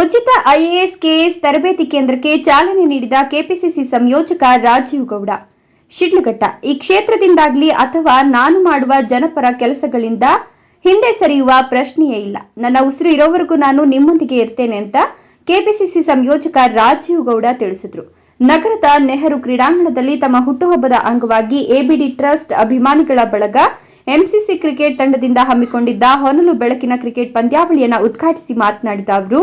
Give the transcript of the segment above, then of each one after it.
ಉಚಿತ IAS KS ತರಬೇತಿ ಕೇಂದ್ರಕ್ಕೆ ಚಾಲನೆ ನೀಡಿದ ಕೆಪಿಸಿಸಿ ಸಂಯೋಜಕ ರಾಜೀವ್ ಗೌಡ. ಶಿಡ್ಲಘಟ್ಟ, ಈ ಕ್ಷೇತ್ರದಿಂದಾಗ್ಲಿ ಅಥವಾ ನಾನು ಮಾಡುವ ಜನಪರ ಕೆಲಸಗಳಿಂದ ಹಿಂದೆ ಸರಿಯುವ ಪ್ರಶ್ನೆಯೇ ಇಲ್ಲ. ನನ್ನ ಉಸಿರು ಇರೋವರೆಗೂ ನಾನು ನಿಮ್ಮೊಂದಿಗೆ ಇರ್ತೇನೆ ಅಂತ ಕೆಪಿಸಿಸಿ ಸಂಯೋಜಕ ರಾಜೀವ್ ಗೌಡ ತಿಳಿಸಿದ್ರು. ನಗರದ ನೆಹರು ಕ್ರೀಡಾಂಗಣದಲ್ಲಿ ತಮ್ಮ ಹುಟ್ಟುಹಬ್ಬದ ಅಂಗವಾಗಿ ಎಬಿಡಿ ಟ್ರಸ್ಟ್ ಅಭಿಮಾನಿಗಳ ಬಳಗ ಎಂಸಿಸಿ ಕ್ರಿಕೆಟ್ ತಂಡದಿಂದ ಹಮ್ಮಿಕೊಂಡಿದ್ದ ಹೊನಲು ಬೆಳಕಿನ ಕ್ರಿಕೆಟ್ ಪಂದ್ಯಾವಳಿಯನ್ನ ಉದ್ಘಾಟಿಸಿ ಮಾತನಾಡಿದ ಅವರು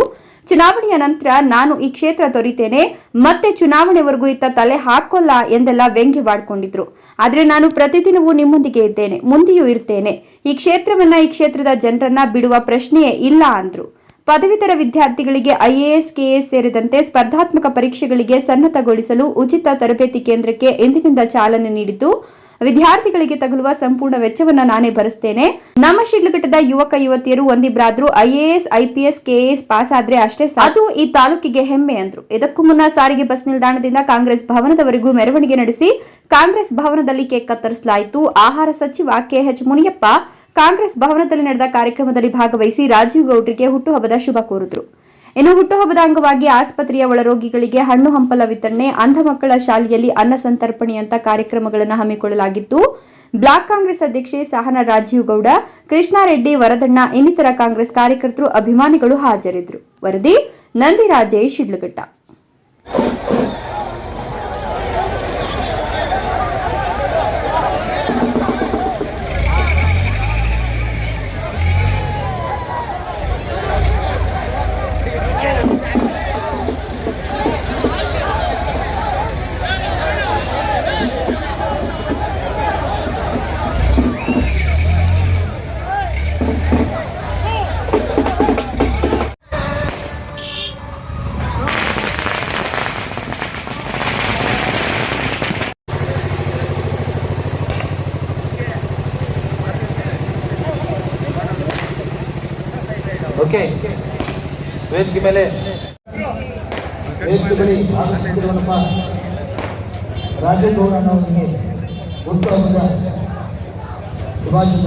ಚುನಾವಣೆಯ ನಂತರ ನಾನು ಈ ಕ್ಷೇತ್ರ ದೊರಿತೇನೆ ಮತ್ತೆ ಚುನಾವಣೆವರೆಗೂ ಇತ್ತ ತಲೆ ಹಾಕೋಲ್ಲ ಎಂದೆಲ್ಲ ವ್ಯಂಗ್ಯವಾಡ್ಕೊಂಡಿದ್ರು ಆದ್ರೆ ನಾನು ಪ್ರತಿದಿನವೂ ನಿಮ್ಮೊಂದಿಗೆ ಇದ್ದೇನೆ, ಮುಂದೆಯೂ ಇರ್ತೇನೆ. ಈ ಕ್ಷೇತ್ರವನ್ನ ಈ ಕ್ಷೇತ್ರದ ಜನರನ್ನ ಬಿಡುವ ಪ್ರಶ್ನೆಯೇ ಇಲ್ಲ ಅಂದ್ರು. ಪದವೀಧರ ವಿದ್ಯಾರ್ಥಿಗಳಿಗೆ ಐಎಎಸ್, ಕೆಎಎಸ್ ಸೇರಿದಂತೆ ಸ್ಪರ್ಧಾತ್ಮಕ ಪರೀಕ್ಷೆಗಳಿಗೆ ಸನ್ನದ್ಧಗೊಳಿಸಲು ಉಚಿತ ತರಬೇತಿ ಕೇಂದ್ರಕ್ಕೆ ಇಂದಿನಿಂದ ಚಾಲನೆ ನೀಡಿದ್ದು ವಿದ್ಯಾರ್ಥಿಗಳಿಗೆ ತಗುಲುವ ಸಂಪೂರ್ಣ ವೆಚ್ಚವನ್ನ ನಾನೇ ಭರಿಸ್ತೇನೆ. ನಮ್ಮ ಶಿಡ್ಲಘಟ್ಟದ ಯುವಕ ಯುವತಿಯರು ಒಂದಿಬ್ರಾದ್ರೂ ಐಎಎಸ್ ಐಪಿಎಸ್ ಕೆಎಎಸ್ ಪಾಸ್ ಆದ್ರೆ ಅಷ್ಟೇ. ಅದು ಈ ತಾಲೂಕಿಗೆ ಹೆಮ್ಮೆ ಅಂದ್ರು. ಇದಕ್ಕೂ ಮುನ್ನ ಸಾರಿಗೆ ಬಸ್ ನಿಲ್ದಾಣದಿಂದ ಕಾಂಗ್ರೆಸ್ ಭವನದವರೆಗೂ ಮೆರವಣಿಗೆ ನಡೆಸಿ ಕಾಂಗ್ರೆಸ್ ಭವನದಲ್ಲಿ ಕೇಕ್ ಕತ್ತರಿಸಲಾಯಿತು. ಆಹಾರ ಸಚಿವ ಕೆಎಚ್ ಮುನಿಯಪ್ಪ ಕಾಂಗ್ರೆಸ್ ಭವನದಲ್ಲಿ ನಡೆದ ಕಾರ್ಯಕ್ರಮದಲ್ಲಿ ಭಾಗವಹಿಸಿ ರಾಜೀವ್ ಗೌಡ್ರಿಗೆ ಹುಟ್ಟುಹಬ್ಬದ ಶುಭ ಕೋರಿದ್ರು. ಇನ್ನು ಹುಟ್ಟುಹಬ್ಬದ ಅಂಗವಾಗಿ ಆಸ್ಪತ್ರೆಯ ಒಳರೋಗಿಗಳಿಗೆ ಹಣ್ಣು ಹಂಪಲ ವಿತರಣೆ, ಅಂಧ ಮಕ್ಕಳ ಶಾಲೆಯಲ್ಲಿ ಅನ್ನ ಸಂತರ್ಪಣೆಯಂತ ಕಾರ್ಯಕ್ರಮಗಳನ್ನು ಹಮ್ಮಿಕೊಳ್ಳಲಾಗಿತ್ತು. ಬ್ಲಾಕ್ ಕಾಂಗ್ರೆಸ್ ಅಧ್ಯಕ್ಷೆ ಸಹನ ರಾಜೀವ್ ಗೌಡ ಕೃಷ್ಣಾರೆಡ್ಡಿ ವರದಣ್ಣ ಇನ್ನಿತರ ಕಾಂಗ್ರೆಸ್ ಕಾರ್ಯಕರ್ತರು, ಅಭಿಮಾನಿಗಳು ಹಾಜರಿದ್ದರು. ವರದಿ ನಂದಿರಾಜೇಶ್ ಶಿಡ್ಲಘಟ್ಟ. ಓಕೆ ವೇದಿಕೆ ಮೇಲೆ ವೇದಿಕೆ ಬಳಿ ಆಗಮಿಸುತ್ತಿರುವಂತಹ ರಾಜೇಗೌಡ ಅವರಿಗೆ ಹುಟ್ಟುಹಬ್ಬದ ಶುಭಾಶಯ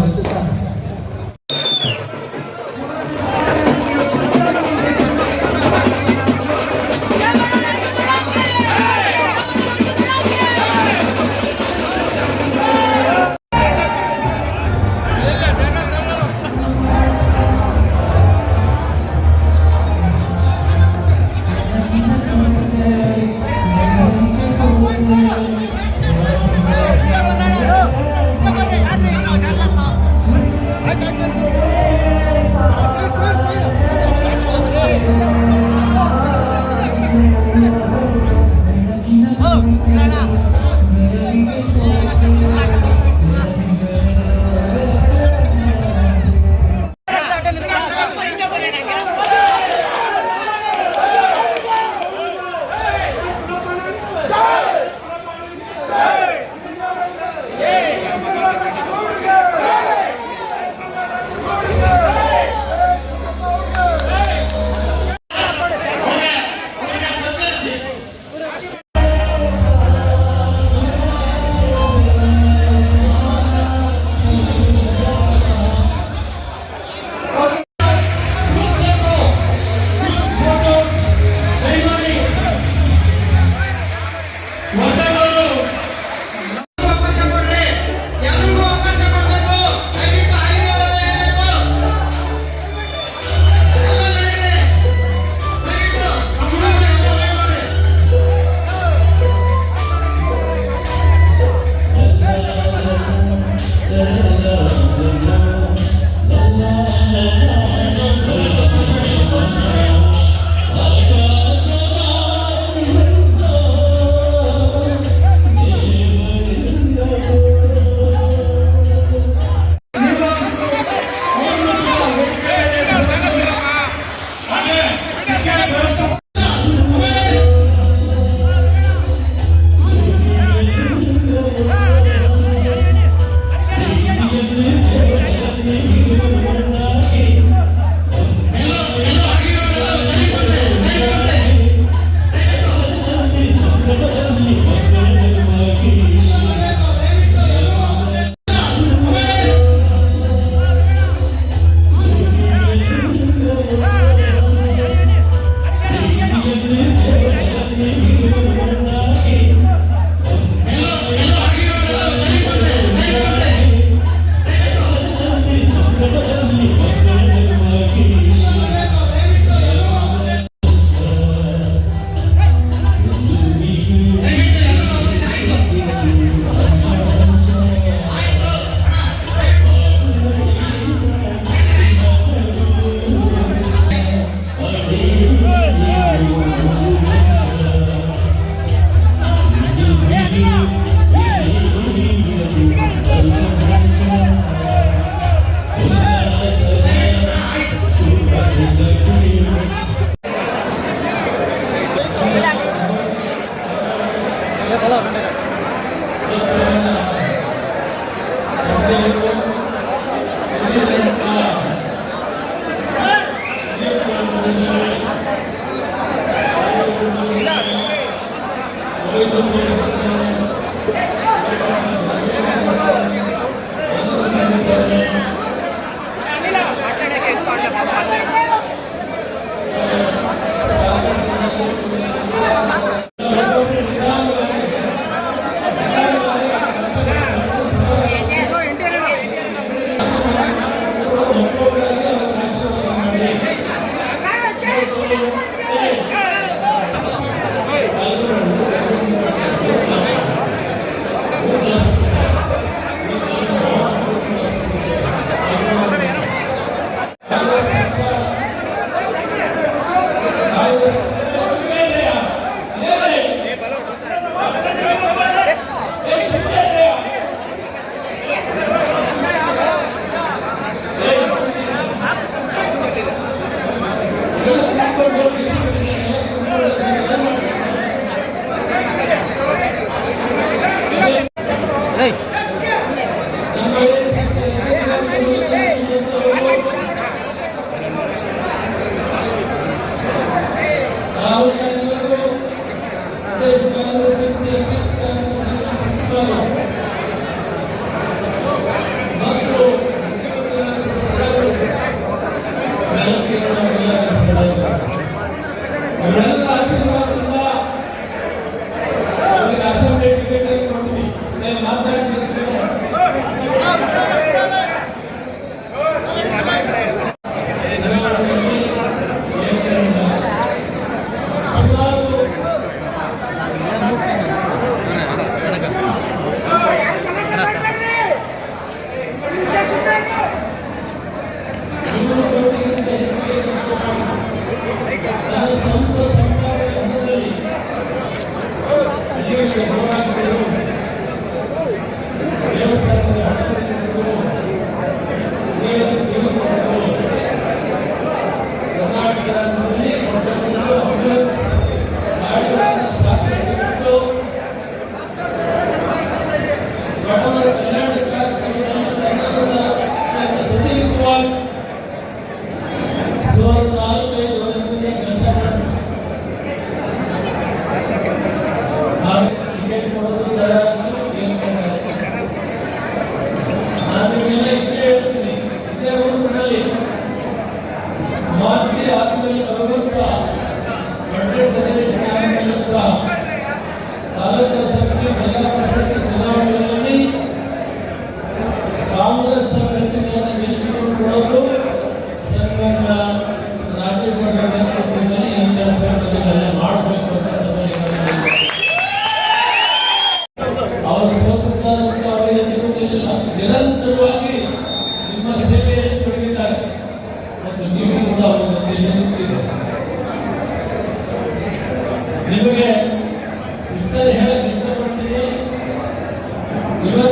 Even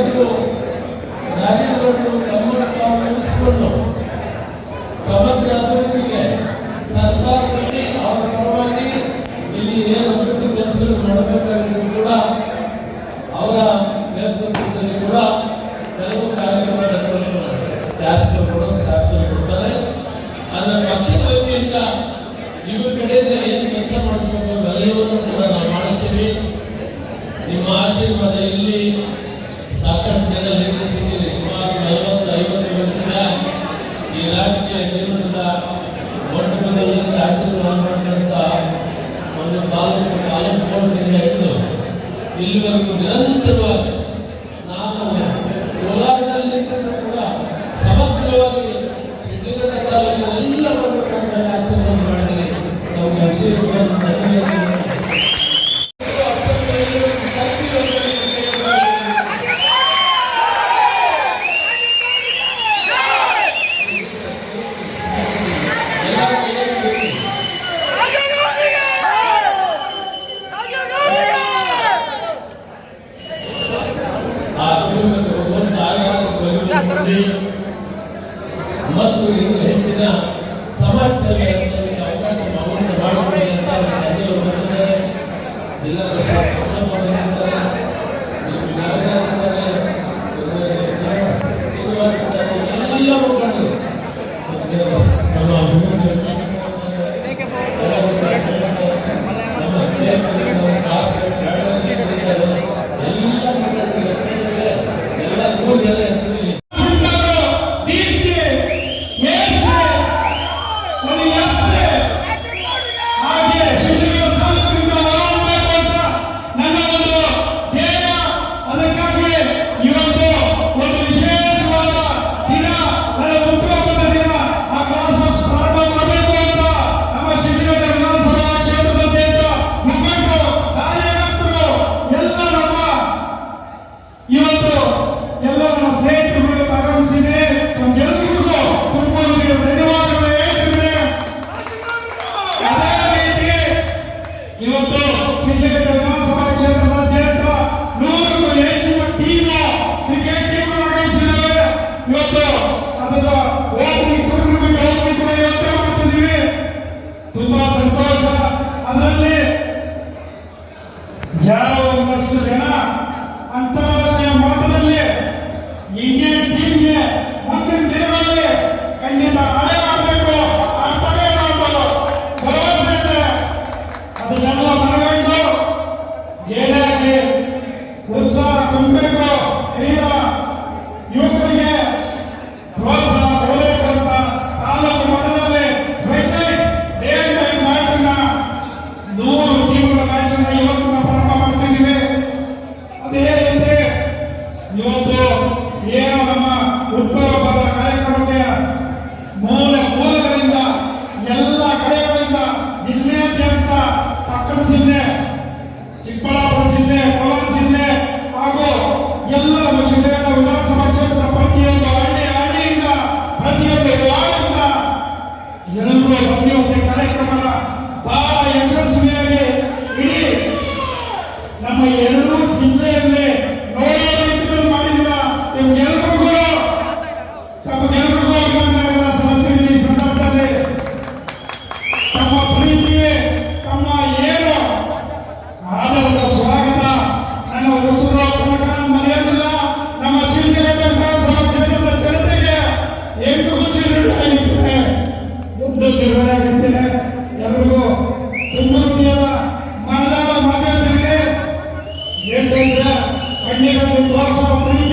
ಒಂದು ಇಲ್ಲಿವರೆಗೂ ನಿರಂತರವಾಗಿ ಇವತ್ತು ನಡೆಯುವ ಪ್ರತಿಯೊಂದು ಕಾರ್ಯಕ್ರಮದ ಬಹಳ ಯಶಸ್ವಿಯಾಗಿ ಇಡೀ ನಮ್ಮ ಎರಡೂ ಜಿಲ್ಲೆಯ primeira proposta para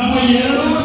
na banheira não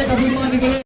ತಿಳಿಸುತ್ತಾ ಕ್ರಿಕೆಟ್ ಅಭಿಮಾನಿಗಳು